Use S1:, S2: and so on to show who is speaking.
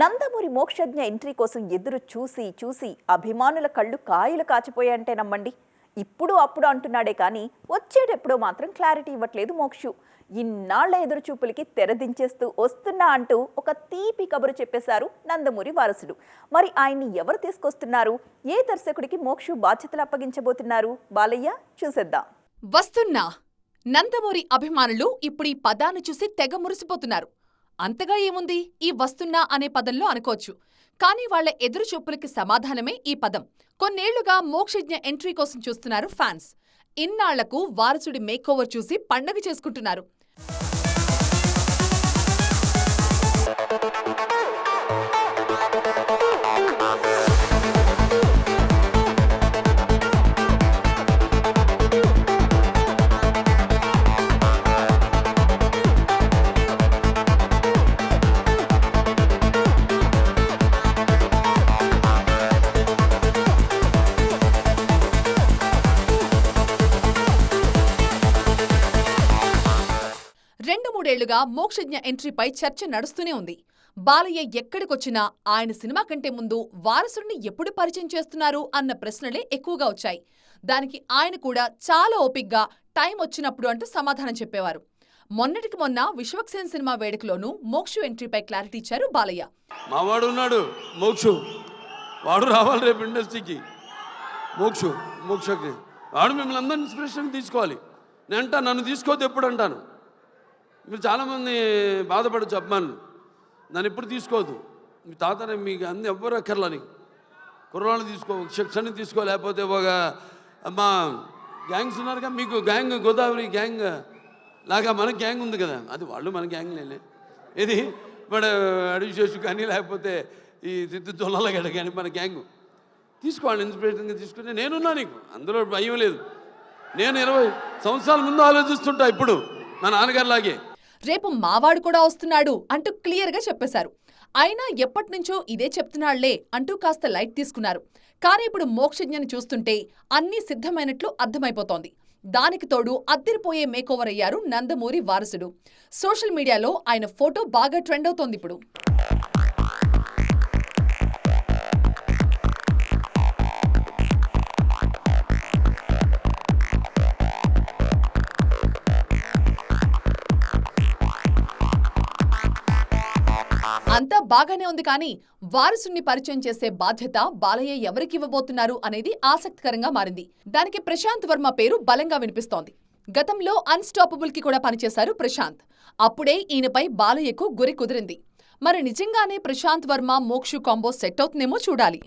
S1: Nandamuri Mokshagna entry కోసం ఎదురు చూసి చూసి అభిమానుల కళ్ళు కాయలు కాచిపోయాయంటే నమ్మండి. ఇప్పుడు అప్పుడు అంటున్నాడే కానీ వచ్చేటప్పుడు మాత్రం క్లారిటీ ఇవ్వట్లేదు మోక్షు. ఇన్నాళ్ళ ఎదురు చూపులకి తెరదించేస్తూ వస్తున్నా అంటూ ఒక తీపి కబురు చెప్పేశారు నందమూరి వారసుడు. మరి ఆయన్ని ఎవరు తీసుకొస్తున్నారు? ఏ దర్శకుడికి మోక్షు బాధ్యతలు అప్పగించబోతున్నారు? బాలయ్య చూసేద్దాం.
S2: వస్తున్నా. నందమూరి అభిమానులు ఇప్పుడు ఈ పదాన్ని చూసి తెగ మురిసిపోతున్నారు. అంతగా ఏముంది? ఈ వస్తున్నా అనే పదంలో అనుకోవచ్చు. కానీ వాళ్ళ ఎదురుచూపులకి సమాధానమే ఈ పదం. కొన్నేళ్ళుగా మోక్షజ్ఞ ఎంట్రీ కోసం చూస్తున్నారు ఫ్యాన్స్. ఇన్నాళ్ళకు వారసుడి మేకోవర్ చూసి పండగ చేసుకుంటున్నారు. రెండు మూడేళ్ళుగా మోక్షజ్ఞ ఎంట్రీపై చర్చ నడుస్తూనే ఉంది. బాలయ్య ఎక్కడికొచ్చినా ఆయన సినిమా కంటే ముందు వారసుడిని ఎప్పుడు పరిచయం చేస్తున్నారు అన్న ప్రశ్నలే ఎక్కువగా వచ్చాయి. దానికి ఆయన కూడా చాలా ఓపిగ్గా టైం వచ్చినప్పుడు అంటూ సమాధానం చెప్పేవారు. మొన్నటికి మొన్న విశ్వక్సేన్ సినిమా వేడుకలోనూ మోక్షు ఎంట్రీపై క్లారిటీ ఇచ్చారు బాలయ్య.
S3: మావాడు ఉన్నాడు మోక్షు. వాడు రావాలి రేపు ఇండస్ట్రీకి. మోక్షు మోక్షకి వాడు మిమ్మల్ని అందరిని ఇన్స్పిరేషన్ తీసుకోవాలి. నేను అంటా నన్ను తీసుకోవద్దు ఎప్పుడు అంటాను మీరు చాలామంది బాధపడచ్చు అభిమానులు నన్ను ఎప్పుడు తీసుకోవద్దు. మీ తాతని మీకు అన్ని ఎవ్వరు అక్కర్లని. నీకు కుర్రాళ్ళు తీసుకో శిక్షణ తీసుకో లేకపోతే ఒక మా గ్యాంగ్స్ ఉన్నారుగా మీకు గ్యాంగ్ గోదావరి గ్యాంగ్ లాగా మన గ్యాంగ్ ఉంది కదా. అది వాళ్ళు మన గ్యాంగ్ లేలే. ఇది మన అడివిశేషు కానీ లేకపోతే ఈ తిద్దు తొల్లల కానీ మన గ్యాంగ్. తీసుకోవాలి ఇన్స్పిరేషన్గా తీసుకుంటే నేనున్నా నీకు. అందులో భయం లేదు. నేను ఇరవై సంవత్సరాల ముందు ఆలోచిస్తుంటా ఇప్పుడు. మా నాన్నగారు లాగే
S2: రేపు మావాడు కూడా వస్తున్నాడు అంటూ క్లియర్గా చెప్పేశారు. అయినా ఎప్పటినుంచో ఇదే చెప్తున్నాళ్ళే అంటూ కాస్త లైట్ తీసుకున్నారు. కానీ ఇప్పుడు మోక్షజ్ఞని చూస్తుంటే అన్నీ సిద్ధమైనట్లు అర్థమైపోతోంది. దానికి తోడు అద్దరిపోయే మేకోవర్ అయ్యారు నందమూరి వారసుడు. సోషల్ మీడియాలో ఆయన ఫోటో బాగా ట్రెండ్ అవుతోంది ఇప్పుడు. అంతా బాగానే ఉంది కానీ వారసుని పరిచయం చేసే బాధ్యత బాలయ్య ఎవరికి ఇవ్వబోతున్నారు అనేది ఆసక్తికరంగా మారింది. దానికి ప్రశాంత్ వర్మ పేరు బలంగా వినిపిస్తోంది. గతంలో అన్స్టాపబుల్కి కూడా పనిచేశారు ప్రశాంత్. అప్పుడే ఈయనపై బాలయ్యకు గురి కుదిరింది. మరి నిజంగానే ప్రశాంత్ వర్మ మోక్షు కాంబో సెట్ అవుతుందేమో చూడాలి.